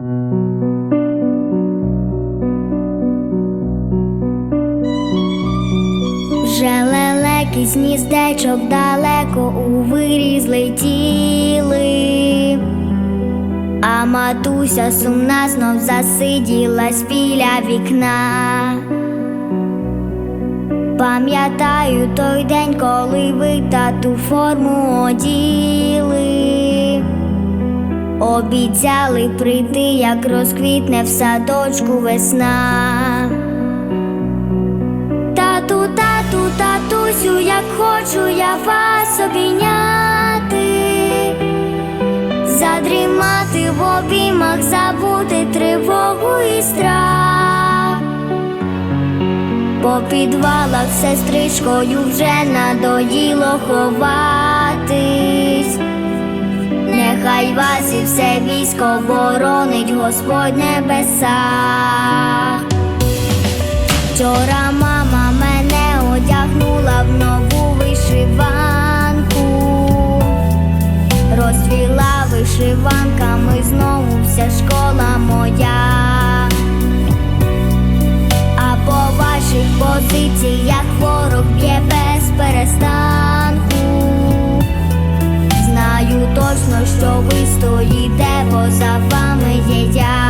Вже лелеки з гніздечок далеко у вирій злетіли, а матуся сумна знов засиділась біля вікна. Пам'ятаю той день, коли ви тату форму оділи. Обіцяли прийти, як розквітне в садочку весна. Тату, тату, татусю, як хочу я вас обійняти, задрімати в обіймах, забути тривогу і страх. По підвалах сестричкою вже надоїло ховатись. Нехай вас і все військо боронить Господь небеса. хто йде за вами є.